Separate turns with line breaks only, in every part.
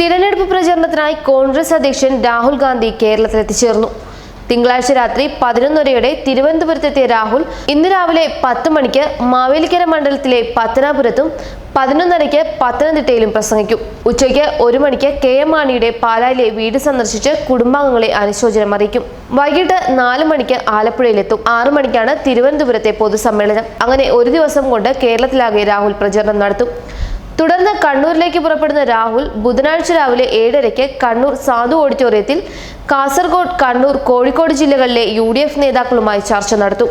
തിരഞ്ഞെടുപ്പ് പ്രചരണത്തിനായി കോൺഗ്രസ് അധ്യക്ഷൻ രാഹുൽ ഗാന്ധി കേരളത്തിൽ എത്തിച്ചേർന്നു തിങ്കളാഴ്ച രാത്രി പതിനൊന്നരയോടെ തിരുവനന്തപുരത്തെത്തിയ രാഹുൽ ഇന്ന് രാവിലെ പത്ത് മണിക്ക് മാവേലിക്കര മണ്ഡലത്തിലെ പത്തനാപുരത്തും പതിനൊന്നരയ്ക്ക് പത്തനംതിട്ടയിലും പ്രസംഗിക്കും ഉച്ചയ്ക്ക് ഒരു മണിക്ക് കെ എം മാണിയുടെ പാലായിലെ വീട് സന്ദർശിച്ച് കുടുംബാംഗങ്ങളെ അനുശോചനം അറിയിക്കും വൈകിട്ട് നാല് മണിക്ക് ആലപ്പുഴയിലെത്തും ആറു മണിക്കാണ് തിരുവനന്തപുരത്തെ പൊതുസമ്മേളനം അങ്ങനെ ഒരു ദിവസം കൊണ്ട് കേരളത്തിലാകെ രാഹുൽ പ്രചരണം നടത്തും തുടർന്ന് കണ്ണൂരിലേക്ക് പുറപ്പെടുന്ന രാഹുൽ ബുധനാഴ്ച രാവിലെ ഏഴരയ്ക്ക് കണ്ണൂർ സാധു ഓഡിറ്റോറിയത്തിൽ കാസർഗോഡ് കണ്ണൂർ കോഴിക്കോട് ജില്ലകളിലെ യു ഡി എഫ് നേതാക്കളുമായി ചർച്ച നടത്തും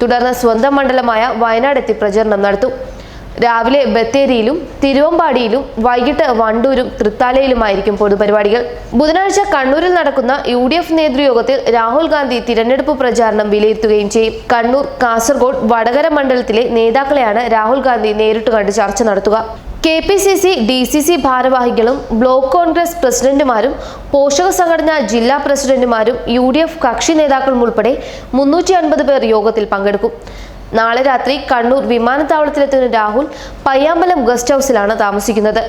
തുടർന്ന് സ്വന്തം മണ്ഡലമായ വയനാടെത്തി പ്രചരണം നടത്തും രാവിലെ ബത്തേരിയിലും തിരുവമ്പാടിയിലും വൈകിട്ട് വണ്ടൂരും തൃത്താലയിലുമായിരിക്കും പൊതുപരിപാടികൾ ബുധനാഴ്ച കണ്ണൂരിൽ നടക്കുന്ന യു ഡി എഫ് നേതൃയോഗത്തിൽ രാഹുൽ ഗാന്ധി തിരഞ്ഞെടുപ്പ് പ്രചാരണം വിലയിരുത്തുകയും ചെയ്യും കണ്ണൂർ കാസർഗോഡ് വടകര മണ്ഡലത്തിലെ നേതാക്കളെയാണ് രാഹുൽ ഗാന്ധി നേരിട്ട് കണ്ട് ചർച്ച നടത്തുക K P C C D C C ഭാരവാഹികളും ബ്ലോക്ക് കോൺഗ്രസ് പ്രസിഡന്റുമാരും പോഷക സംഘടന ജില്ലാ പ്രസിഡന്റുമാരും യു ഡി എഫ് കക്ഷി നേതാക്കളും ഉൾപ്പെടെ മുന്നൂറ്റി അൻപത് പേർ യോഗത്തിൽ പങ്കെടുക്കും നാളെ രാത്രി കണ്ണൂർ വിമാനത്താവളത്തിലെത്തുന്ന രാഹുൽ പയ്യാമ്പലം ഗസ്റ്റ് ഹൗസിലാണ് താമസിക്കുന്നത്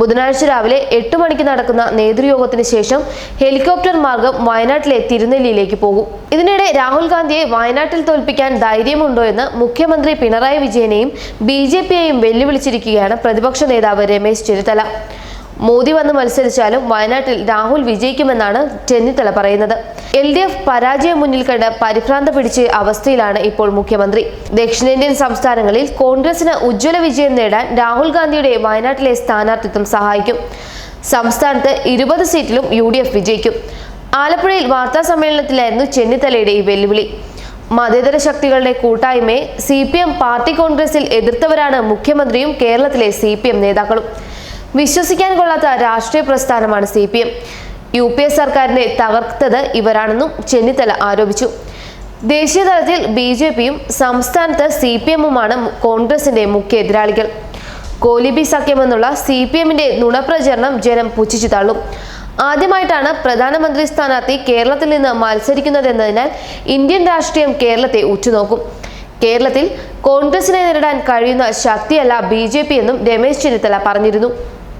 ബുധനാഴ്ച രാവിലെ എട്ട് മണിക്ക് നടക്കുന്ന നേതൃയോഗത്തിന് ശേഷം ഹെലികോപ്റ്റർ മാർഗം വയനാട്ടിലെ തിരുനെല്ലിയിലേക്ക് പോകും ഇതിനിടെ രാഹുൽ ഗാന്ധിയെ വയനാട്ടിൽ തോൽപ്പിക്കാൻ ധൈര്യമുണ്ടോ എന്ന് മുഖ്യമന്ത്രി പിണറായി വിജയനെയും ബി വെല്ലുവിളിച്ചിരിക്കുകയാണ് പ്രതിപക്ഷ നേതാവ് രമേശ് ചെന്നിത്തല മോദി വന്ന് മത്സരിച്ചാലും വയനാട്ടിൽ രാഹുൽ വിജയിക്കുമെന്നാണ് ചെന്നിത്തല പറയുന്നത് എൽ ഡി എഫ് പരാജയം മുന്നിൽ കണ്ട് പരിഭ്രാന്ത പിടിച്ച അവസ്ഥയിലാണ് ഇപ്പോൾ മുഖ്യമന്ത്രി ദക്ഷിണേന്ത്യൻ സംസ്ഥാനങ്ങളിൽ കോൺഗ്രസിന് ഉജ്ജ്വല വിജയം നേടാൻ രാഹുൽ ഗാന്ധിയുടെ വയനാട്ടിലെ സ്ഥാനാർത്ഥിത്വം സഹായിക്കും സംസ്ഥാനത്ത് ഇരുപത് സീറ്റിലും യു ഡി എഫ് വിജയിക്കും ആലപ്പുഴയിൽ വാർത്താ സമ്മേളനത്തിലായിരുന്നു ചെന്നിത്തലയുടെ ഈ വെല്ലുവിളി മതേതര ശക്തികളുടെ കൂട്ടായ്മയെ സി പി എം പാർട്ടി കോൺഗ്രസിൽ എതിർത്തവരാണ് മുഖ്യമന്ത്രിയും കേരളത്തിലെ സി പി എം നേതാക്കളും വിശ്വസിക്കാൻ കൊള്ളാത്ത രാഷ്ട്രീയ പ്രസ്ഥാനമാണ് C P M U P A സർക്കാരിനെ തകർത്തത് ഇവരാണെന്നും ചെന്നിത്തല ആരോപിച്ചു ദേശീയ തലത്തിൽ ബി ജെ പിയും സംസ്ഥാനത്ത് സി പി എമ്മുമാണ് കോൺഗ്രസിന്റെ മുഖ്യ എതിരാളികൾ കോലിബി സഖ്യമെന്നുള്ള സി പി എമ്മിന്റെ നുണപ്രചരണം ജനം പുച്ഛിച്ചു തള്ളും ആദ്യമായിട്ടാണ് പ്രധാനമന്ത്രി സ്ഥാനാർത്ഥി കേരളത്തിൽ നിന്ന് മത്സരിക്കുന്നതെന്നതിനാൽ ഇന്ത്യൻ രാഷ്ട്രീയം കേരളത്തെ ഉറ്റുനോക്കും കേരളത്തിൽ കോൺഗ്രസിനെ നേരിടാൻ കഴിയുന്ന ശക്തിയല്ല ബി ജെ പി എന്നും രമേശ് ചെന്നിത്തല പറഞ്ഞിരുന്നു